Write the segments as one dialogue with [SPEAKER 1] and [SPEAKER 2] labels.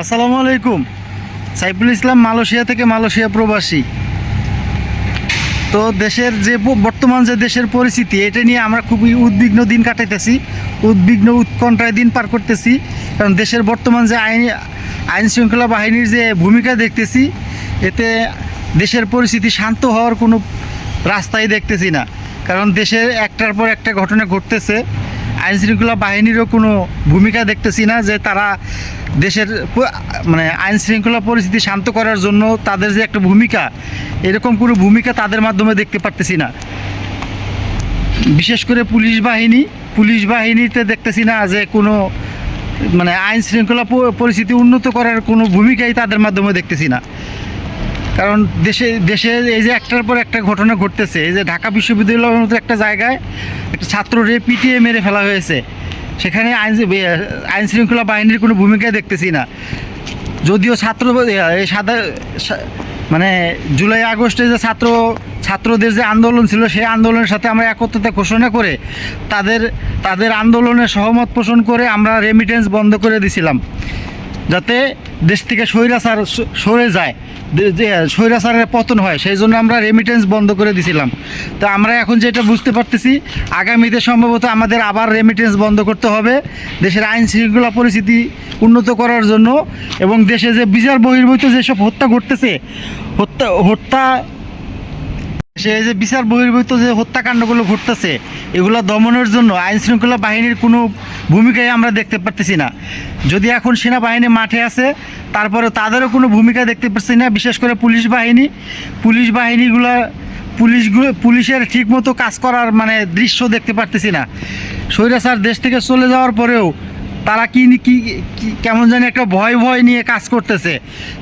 [SPEAKER 1] আসসালামু আলাইকুম। সাইফুল ইসলাম মালয়েশিয়া থেকে মালয়েশিয়া প্রবাসী। তো দেশের যে বর্তমান যে দেশের পরিস্থিতি, এটা নিয়ে আমরা খুবই উদ্বিগ্ন দিন কাটাইতেছি, উদ্বিগ্ন উৎকণ্ঠায় দিন পার করতেছি, কারণ দেশের বর্তমান যে আইন আইন শৃঙ্খলা বাহিনীর যে ভূমিকা দেখতেছি, এতে দেশের পরিস্থিতি শান্ত হওয়ার কোনো রাস্তাই দেখতেছি না। কারণ দেশের একটার পর একটা ঘটনা ঘটতেছে আইন শৃঙ্খলা বাহিনীরও কোনো ভূমিকা দেখতেছি না যে তারা দেশের মানে আইন শৃঙ্খলা পরিস্থিতি শান্ত করার জন্য তাদের যে একটা ভূমিকা, এরকম কোনো ভূমিকা তাদের মাধ্যমে দেখতে পারতেছি না। বিশেষ করে পুলিশ বাহিনী, পুলিশ বাহিনীতে দেখতেছি না যে কোনো মানে আইন শৃঙ্খলা পরিস্থিতি উন্নত করার কোনো ভূমিকাই তাদের মাধ্যমে দেখতেছি না। কারণ দেশে দেশে এই যে একটার পর একটা ঘটনা ঘটতেছে, এই যে ঢাকা বিশ্ববিদ্যালয়ের মতো একটা জায়গায় একটা ছাত্ররে পিটিয়ে মেরে ফেলা হয়েছে। সেখানে আইন আইন শৃঙ্খলা বাহিনীর কোনো ভূমিকা দেখতেছি না। যদিও ছাত্র সাদা মানে জুলাই, আগস্টে যে ছাত্র, ছাত্রদের যে আন্দোলন ছিল, সেই আন্দোলনের সাথে আমরা একত্রতা ঘোষণা করে তাদের তাদের আন্দোলনে সহমত পোষণ করে আমরা রেমিটেন্স বন্ধ করে দিছিলাম। যাতে দেশ থেকে স্বৈরাচার সরে যায়। যে স্বৈরাচারের পতন হয়, সেই জন্য আমরা রেমিটেন্স বন্ধ করে দিছিলাম। তো আমরা এখন যেটা বুঝতে পারতেছি, আগামীতে সম্ভবত আমাদের আবার রেমিটেন্স বন্ধ করতে হবে। দেশের আইন শৃঙ্খলা পরিস্থিতি উন্নত করার জন্য এবং দেশে যে বিচার বহির্ভূত যেসব হত্যা ঘটতেছে, হত্যা হত্যা সে যে বিচার বহির্ভূত যে হত্যাকাণ্ডগুলো ঘটতেছে, এগুলো দমনের জন্য আইন শৃঙ্খলা বাহিনীর কোনো ভূমিকাই আমরা দেখতে পারতেছি না। যদি এখন সেনাবাহিনী মাঠে আছে, তারপরে তাদেরও কোনো ভূমিকা দেখতে পাচ্ছি না, বিশেষ করে পুলিশ বাহিনী। পুলিশ বাহিনীগুলো পুলিশগুলো পুলিশের ঠিকমতো কাজ করার মানে দৃশ্য দেখতে পারতেছি না। স্বৈরাচার দেশ থেকে চলে যাওয়ার পরেও তারা কি কি কেমন জানি একটা ভয় ভয় নিয়ে কাজ করতেছে।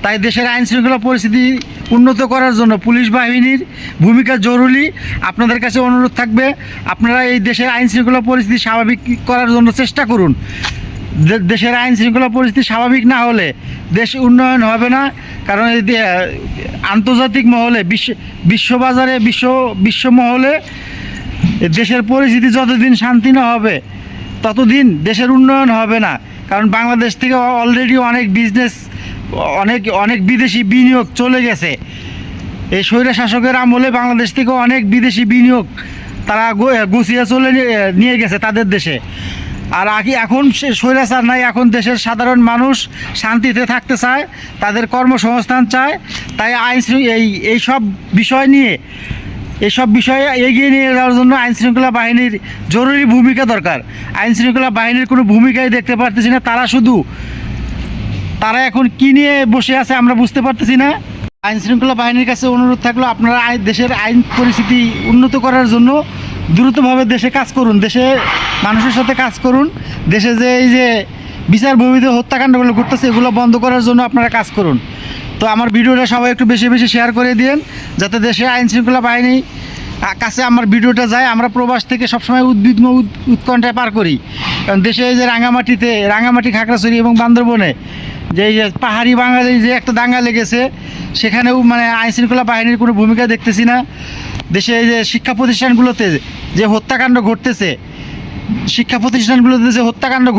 [SPEAKER 1] তাই দেশের আইন শৃঙ্খলা পরিস্থিতি উন্নত করার জন্য পুলিশ বাহিনীর ভূমিকা জরুরি। আপনাদের কাছে অনুরোধ থাকবে, আপনারা এই দেশের আইন শৃঙ্খলা পরিস্থিতি স্বাভাবিক করার জন্য চেষ্টা করুন। দেশের আইন শৃঙ্খলা পরিস্থিতি স্বাভাবিক না হলে দেশ উন্নয়ন হবে না। কারণ আন্তর্জাতিক মহলে, বিশ্ব বিশ্ববাজারে, বিশ্ব বিশ্ব মহলে দেশের পরিস্থিতি যতদিন শান্তি না হবে ততদিন দেশের উন্নয়ন হবে না। কারণ বাংলাদেশ থেকে অলরেডি অনেক বিজনেস অনেক অনেক বিদেশি বিনিয়োগ চলে গেছে। এই স্বৈরা শাসকের আমলে বাংলাদেশ থেকে অনেক বিদেশি বিনিয়োগ তারা গুছিয়ে চলে নিয়ে- গেছে তাদের দেশে। আর আগে, এখন সে স্বৈরাচার নাই, এখন দেশের সাধারণ মানুষ শান্তিতে থাকতে চায়, তাদের কর্মসংস্থান চায়, তাই আইন এই এই সব বিষয় নিয়ে এসব বিষয়ে এগিয়ে নিয়ে যাওয়ার জন্য আইন শৃঙ্খলা বাহিনীর জরুরি ভূমিকা দরকার। আইন শৃঙ্খলা বাহিনীর কোনো ভূমিকাই দেখতে পারতেছি না। তারা শুধু, তারা এখন কি নিয়ে বসে আছে আমরা বুঝতে পারতেছি না। আইন শৃঙ্খলা বাহিনীর কাছে অনুরোধ থাকল আপনারা দেশের আইন পরিস্থিতি উন্নত করার জন্য দ্রুতভাবে দেশে কাজ করুন, দেশে মানুষের সাথে কাজ করুন, দেশে যে এই যে বিচার ভূমিতে হত্যাকাণ্ডগুলো ঘটতেছে, এগুলো বন্ধ করার জন্য আপনারা কাজ করুন। তো আমার ভিডিওটা সবাই একটু বেশি বেশি শেয়ার করে দিন যাতে দেশে আইন শৃঙ্খলা বাহিনী কাছে আমার ভিডিওটা যায়। আমরা প্রবাস থেকে সবসময় উদ্বিগ্ন উৎ- উৎকণ্ঠায় পার করি। কারণ দেশে এই যে রাঙামাটিতে, রাঙামাটি, খাগড়াছড়ি এবং বান্দরবনে যে এই যে পাহাড়ি বাঙালি যে একটা দাঙ্গা লেগেছে, সেখানেও মানে আইন শৃঙ্খলা বাহিনীর কোনো ভূমিকা দেখতেছি না। দেশে এই যে শিক্ষা প্রতিষ্ঠানগুলোতে যে হত্যাকাণ্ড ঘটতেছে, শিক্ষা প্রতিষ্ঠানগুলোতে যে হত্যাকাণ্ড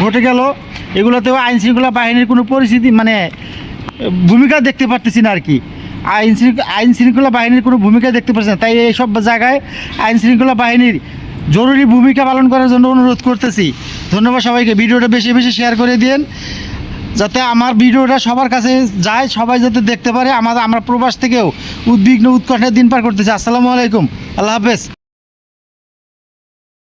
[SPEAKER 1] ঘটে গেল, এগুলোতেও আইন শৃঙ্খলা বাহিনীর কোনো পরিস্থিতি মানে ভূমিকা দেখতে পারতেছি না আর কি। আইন আইন শৃঙ্খলা বাহিনীর কোনো ভূমিকা দেখতে পাচ্ছি না। তাই এইসব জায়গায় আইন শৃঙ্খলা বাহিনীর জরুরি ভূমিকা পালন করার জন্য অনুরোধ করতেছি। ধন্যবাদ সবাইকে। ভিডিওটা বেশি বেশি শেয়ার করে দিন যাতে আমার ভিডিওটা সবার কাছে যায়, সবাই যাতে দেখতে পারে। আমাদের আমরা প্রবাস থেকেও উদ্বিগ্ন উৎকণ্ঠের দিন পার করতেছি। আসসালামু আলাইকুম। আল্লাহ হাফেজ।